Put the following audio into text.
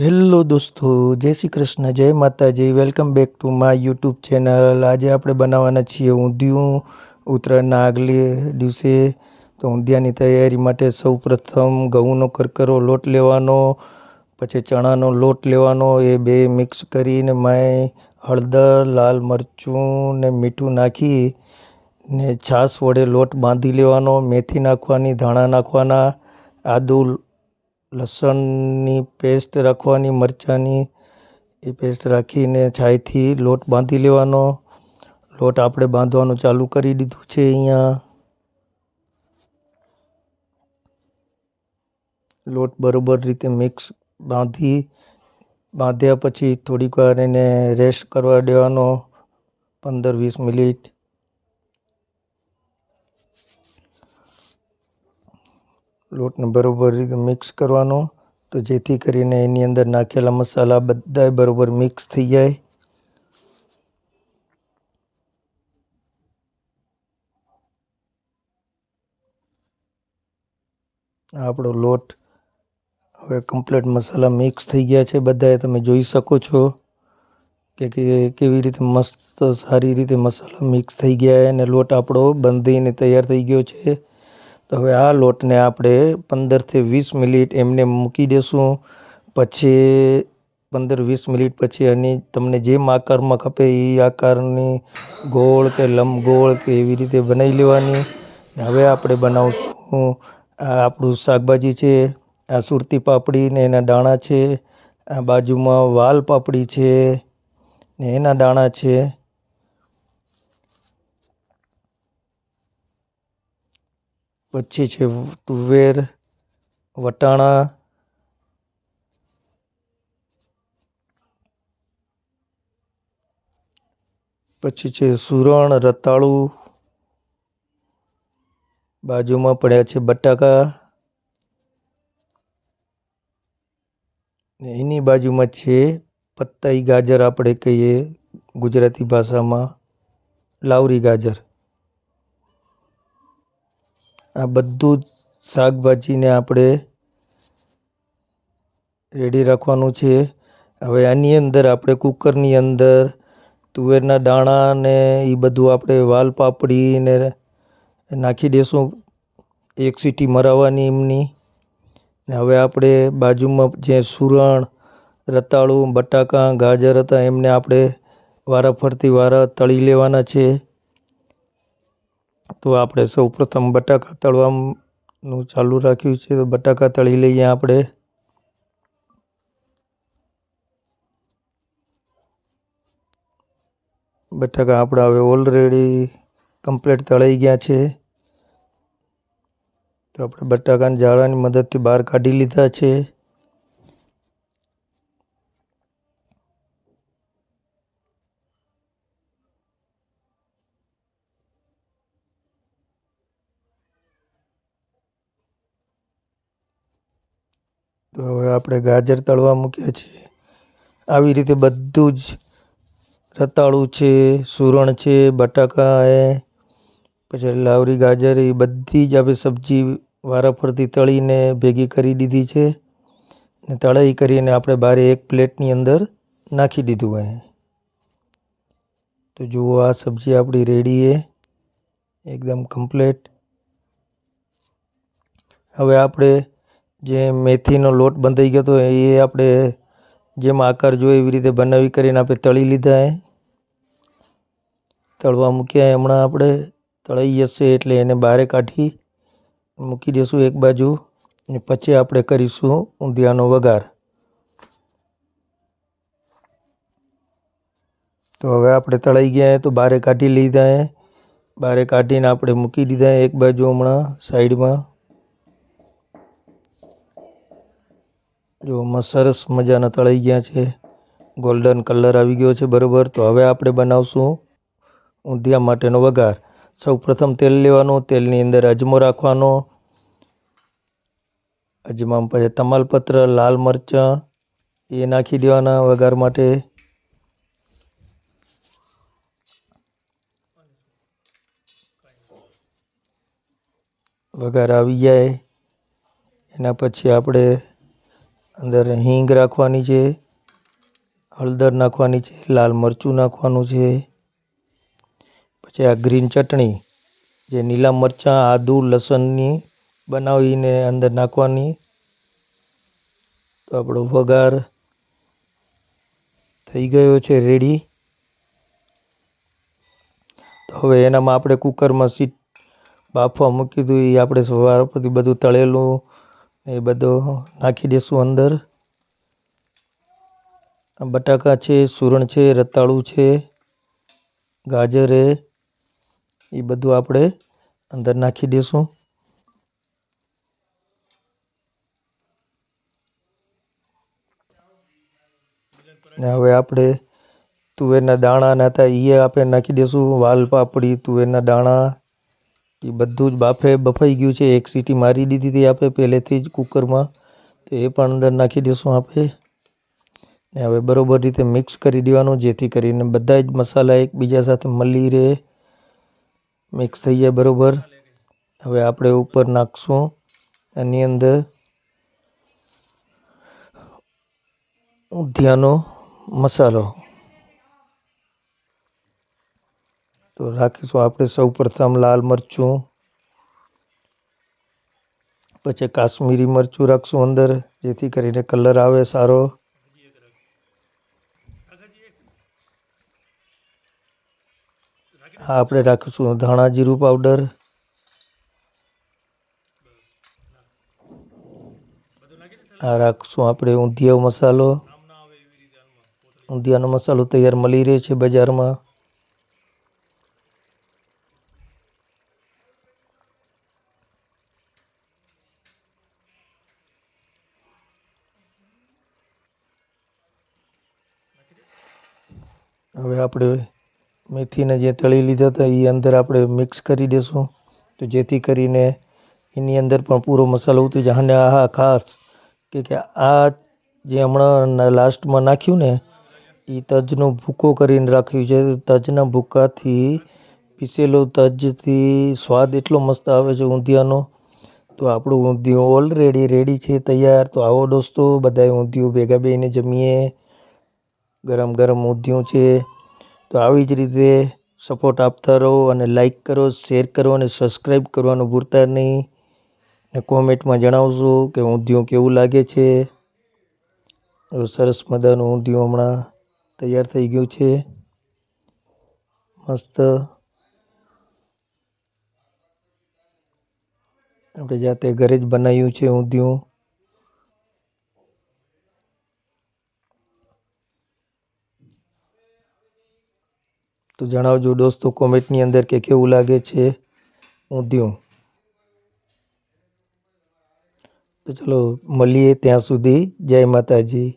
Hello દોસ્તો, જય શ્રી કૃષ્ણ, જય Mataji, welcome back to my YouTube channel. આજે આપણે બનાવવાના છીએ ઊંધિયું, ઉત્તરાયણના આગલે દિવસે. તો ઊંધિયાની તૈયારી માટે સૌપ્રથમ ઘઉંનો કરકરો લોટ લેવાનો, પછી ચણાનો લોટ લેવાનો, એ બે મિક્સ કરીને મેં હળદર, લાલ મરચું ને મીઠું નાખી ને છાશ વડે લોટ બાંધી લેવાનો, મેથી નાખવાની, ધાણા નાખવાના, આદું લસણની પેસ્ટ રાખવાની, મરચાંની એ પેસ્ટ રાખીને છાયથી લોટ બાંધી લેવાનો. લોટ આપણે બાંધવાનું ચાલુ કરી દીધું છે અહીંયા. લોટ બરોબર રીતે મિક્સ બાંધી, બાંધ્યા પછી થોડીક વાર એને રેસ્ટ કરવા દેવાનો, પંદર વીસ મિનિટ. લોટને બરાબર રીતે મિક્સ કરવાનો. તો જેથી કરીને એની અંદર નાખેલા મસાલા બધાય બરોબર મિક્સ થઈ જાય. આપણો લોટ હવે કમ્પ્લીટ મસાલા મિક્સ થઈ ગયા છે બધાએ તમે જોઈ શકો છો કે કેવી રીતે મસ્ત સારી રીતે મસાલા મિક્સ થઈ ગયા અને લોટ આપણો બંધીને તૈયાર થઈ ગયો છે. તો હવે આ લોટને આપણે પંદરથી વીસ મિનિટ એમને મૂકી દઈશું પછી પંદર વીસ મિનિટ પછી એની તમને જેમ આકારમાં ખપે એ આકારની ગોળ કે લંબગોળ કે એવી રીતે બનાવી લેવાની. હવે આપણે બનાવશું આ આપણું શાકભાજી છે, આ સુરતી પાપડી ને એના દાણા છે, આ બાજુમાં વાલ પાપડી છે ને એના દાણા છે. પછી છે તુવેર, વટાણા, પછી છે સુરણ, રતાળું, બાજુમાં પડ્યા છે બટાકા ને એની બાજુમાં છે પત્તાઈ ગાજર આપણે કહીએ ગુજરાતી ભાષામાં, લાવરી ગાજર. આ બધું જ શાકભાજીને આપણે રેડી રાખવાનું છે. હવે આની અંદર આપણે કુકરની અંદર તુવેરના દાણા ને એ બધું આપણે વાલ પાપડીને નાખી દઈશું એક સીટી મરાવવાની એમની. ને હવે આપણે બાજુમાં જે સુરણ, રતાળું, બટાકા, ગાજર હતા એમને આપણે વારા ફરતી વારા તળી લેવાના છે. તો આપણે સૌ પ્રથમ બટાકા તળવાનું ચાલુ રાખ્યું છે. તો બટાકા તળી લઈએ આપણે. બટાકા આપણા હવે ઓલરેડી કમ્પ્લીટ તળાઈ ગયા છે. તો આપણે બટાકાને જાળાની મદદથી બહાર કાઢી લીધા છે. તો હવે આપણે ગાજર તળવા મૂક્યા છે. આવી રીતે બધું જ રતાળું છે, સુરણ છે, બટાકા એ, પછી લાવરી ગાજર એ બધી જ આપણે સબ્જી વારાફરતી તળીને ભેગી કરી દીધી છે. ને તળાઈ કરીને આપણે બારે એક પ્લેટની અંદર નાખી દીધું હોય. તો જુઓ આ સબ્જી આપણી રેડી છે એકદમ કમ્પ્લેટ. હવે આપણે જે મેથીનો લોટ બંધાઈ ગયો હતો એ આપણે જેમ આકાર જોઈએ એવી રીતે બનાવી કરીને આપણે તળી લીધા હે. તળવા મૂક્યા હમણાં આપણે તળાઈ જશે એટલે એને બહાર કાઢી મૂકી દઈશું એક બાજુ ને પછી આપણે કરીશું ઊંધિયાનો વઘાર. તો હવે આપણે તળાઈ ગયા તો બહારે કાઢી લીધા હે. બહારે કાઢીને આપણે મૂકી દીધા એક બાજુ હમણાં સાઈડમાં. જો સરસ મજાના તળાઈ ગયા છે. ગોલ્ડન કલર આવી ગયો છે બરાબર. તો હવે આપણે બનાવશું ઊંધિયા માટેનો વઘાર. સૌ પ્રથમ તેલ લેવાનું, તેલની અંદર અજમો રાખવાનો. અજમામાં પછી તમાલપત્ર, લાલ મરચાં, એ નાખી દેવાના વઘાર માટે. વઘાર આવી જાય. એના પછી આપણે અંદર હિંગ રાખવાની છે, હળદર નાખવાની છે, લાલ મરચું નાખવાનું છે, પછી આ ગ્રીન ચટણી, જે લીલા મરચાં, આદુ, લસણની બનાવીને અંદર નાખવાની, તો આપણો વઘાર થઈ ગયો છે રેડી તો હવે એનામાં આપણે કુકરમાં સીટ બાફવા મૂકી દીધું એ આપણે સવાર પછી બધું તળેલું એ બધો નાખી દઈશું અંદર. બટાકા છે, સુરણ છે, રતાળું છે, ગાજર એ બધું આપણે અંદર નાખી દઈશું ને હવે આપણે તુવેરના દાણા હતા એ આપણે નાખી દઈશું વાલ પાપડી, તુવેરના દાણા એ બધું જ બાફે, બફાઈ ગયું છે. એક સીટી મારી દીધી હતી આપણે પહેલેથી જ કુકરમાં. તો એ પણ અંદર નાખી દઈશું આપણે ને હવે બરોબર રીતે મિક્સ કરી દેવાનું, જેથી કરીને બધા જ મસાલા એકબીજા સાથે મળી રહે. મિક્સ થઈ જાય બરોબર. હવે આપણે ઉપર નાખશું એની અંદર ઊંધિયાનો મસાલો. તો રાખીશું. આપણે સૌ પ્રથમ લાલ મરચું, પછી કાશ્મીરી મરચું રાખશું અંદર, જેથી કરીને કલર આવે સારો. હા આપણે રાખીશું ધાણા જીરું પાવડર. આ રાખશું આપણે ઊંધિયા મસાલો. ઊંધિયાનો મસાલો તૈયાર મળી રહે છે બજારમાં. હવે આપણે મેથીને જે તળી લીધા હતા એ અંદર આપણે મિક્સ કરી દઈશું તો જેથી કરીને એની અંદર પણ પૂરો મસાલો ઉતરી જાય. અને આ ખાસ કે કે આ જે હમણાં લાસ્ટમાં નાખ્યું ને એ તજનો ભૂકો કરીને રાખ્યું છે. તજના ભૂકાથી પીસેલો તજથી સ્વાદ એટલો મસ્ત આવે છે ઊંધિયાનો. તો આપણું ઊંધિયું ઓલરેડી રેડી છે, તૈયાર. તો આવો દોસ્તો બધાએ ઊંધિયું ભેગા બેને જમીએ. ગરમ ગરમ ઊંધિયું છે. તો આવી જ રીતે સપોર્ટ આપતા રહો અને લાઈક કરો શેર કરો અને સબસ્ક્રાઈબ કરવાનું ભૂલતા નહીં. ને કોમેન્ટમાં જણાવશો કે ઊંધિયું કેવું લાગે છે. સરસ મજાનું ઊંધિયું હમણાં તૈયાર થઈ ગયું છે. મસ્ત. આપણે જાતે ઘરે જ બનાવ્યું છે ઊંધિયું. તો જણાવજો દોસ્તો, કોમેન્ટની અંદર કે કેવું લાગે છે? ઊંધિયું તો ચલો, મળીએ ત્યાં સુધી. જય માતાજી.